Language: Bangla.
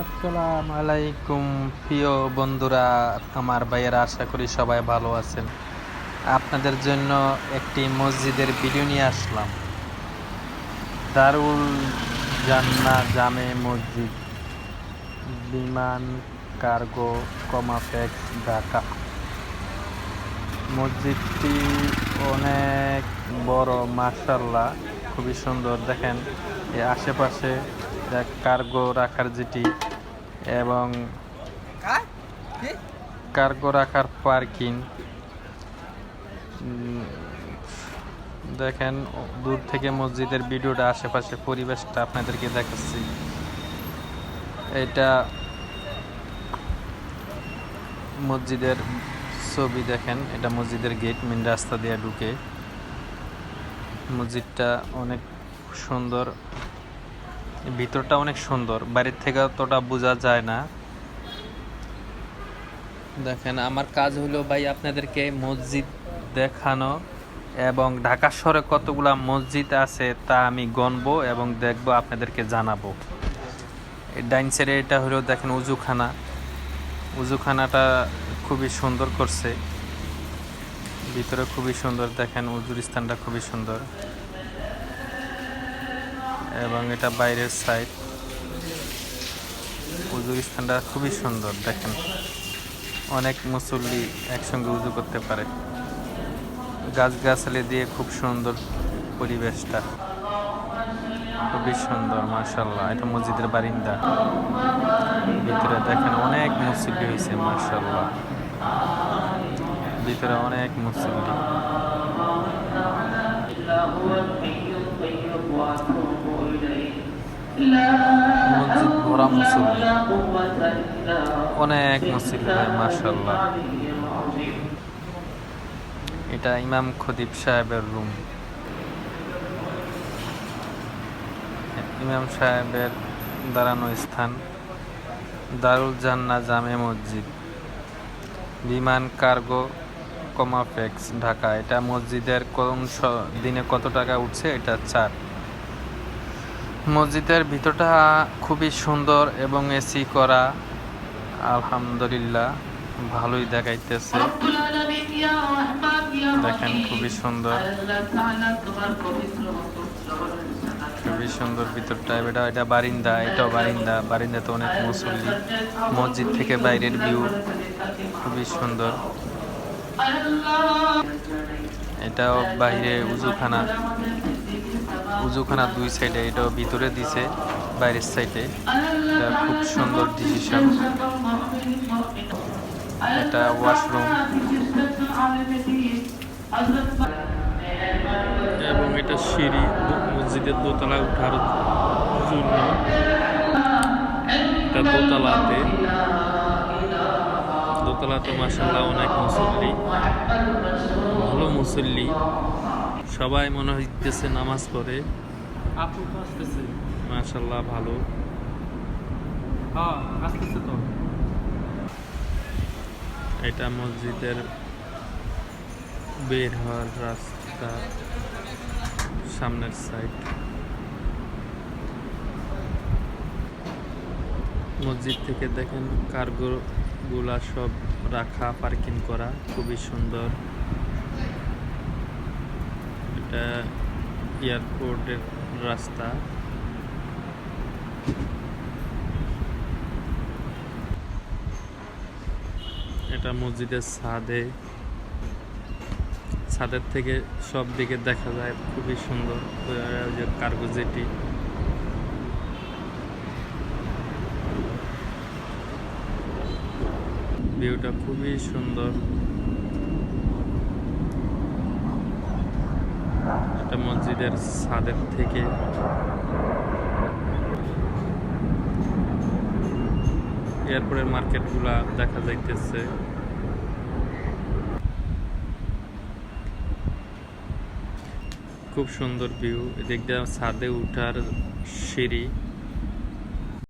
আসসালামু আলাইকুম, প্রিয় বন্ধুরা, আমার ভাইয়েরা, আশা করি সবাই ভালো আছেন। আপনাদের জন্য একটি মসজিদের ভিডিও নিয়ে আসলাম। দারুল জান্না জামে মসজিদ, বিমান কার্গো, কমাপ্লেক্স, ঢাকা। মসজিদটি অনেক বড় মার্শাল্লাহ খুবই সুন্দর। দেখেন আশেপাশে কার্গো রাখার যেটি এবং কার্গো রাখার পার্কিং দেখেন দূর থেকে মসজিদের ভিডিওটা আশেপাশে পরিবেশটা আপনাদেরকে দেখাচ্ছি। এটা মসজিদের ছবি দেখেন এটা মসজিদের গেট মেন রাস্তা দিয়ে ঢুকে। মসজিদটা অনেক সুন্দর। ভিতরটা অনেক সুন্দর। বাইরের থেকে অতটা বোঝা যায় না। দেখেন, আমার কাজ হলো ভাই আপনাদেরকে মসজিদ দেখানো এবং ঢাকা শহরে কতগুলা মসজিদ আছে তা আমি গণবো এবং দেখব, আপনাদেরকে জানাব। ডাইন সাইডে এটা হলো দেখেন উজুখানা। উজুখানাটা খুবই সুন্দর করছে। ভিতরে খুবই সুন্দর, দেখেন উজুর স্থানটা খুবই সুন্দর। এবং এটা বাইরের সাইড উজুর স্থানটা খুবই সুন্দর, দেখেন। অনেক মুসল্লি একসঙ্গে উজু করতে পারে। গাছগাছালি দিয়ে খুব সুন্দর পরিবেশটা। খুবই সুন্দর মার্শাল্লাহ এটা মসজিদের বারিন্দা। ভিতরে দেখেন অনেক মুসল্লি হয়েছে মার্শাল্লাহ ভিতরে অনেক মুসল্লি। মসজিদ এটা ইমাম খদিব সাহেবের রুম। ইমাম সাহেবের দাঁড়ানো স্থান দারুল জান্না জামে মসজিদ। বিমান কার্গো কমাফেক্স ঢাকা। এটা মসজিদের কোন দিনে কত টাকা উঠছে? এটা চার। মসজিদের ভিতরটা খুবই সুন্দর এবং এসি করা আলহামদুলিল্লাহ ভালোই দেখাইতেছে। দেখেন খুবই সুন্দর। খুবই সুন্দর ভিতরটা এটা এটা বারিন্দা এটাও বারিন্দা। বারিন্দাতে অনেক মুসল্লি। মসজিদ থেকে বাইরের ভিউ খুবই সুন্দর। এটাও বাইরে উজুখানা। উজুখানা দুই সাইডে এটাও ভিতরে দিছে, বাইরের সাইডে এটা খুব সুন্দর ডিসিশন এটা ওয়াশরুম এবং এটা সিঁড়ি, মসজিদের দোতলায় উঠার জন্য এটা দোতলাতে। দোতলাতে মাসাল্লাহ অনেক মুসল্লি। ভালো মুসল্লি। সবাই মনে হইতেছে নামাজ পড়ে। আপু তো আসতেছে ভালো। হ্যাঁ আসতেছে তো। এটা মসজিদের বের হওয়ার রাস্তা সামনের সাইড মসজিদ থেকে দেখেন কার্গো গুলা সব রাখা পার্কিং করা খুবই সুন্দর। এটা এয়ারপোর্টের রাস্তা। এটা মসজিদের ছাদে। ছাদের থেকে সব দিকে দেখা যায়, খুবই সুন্দর। যে কার্গো জেটি। ভিউটা খুবই সুন্দর। এটা মসজিদের ছাদের থেকে। এরপরে মার্কেটগুলা দেখা যাইতেছে। খুব সুন্দর ভিউ। এদিক দিয়ে ছাদে উঠার সিঁড়ি।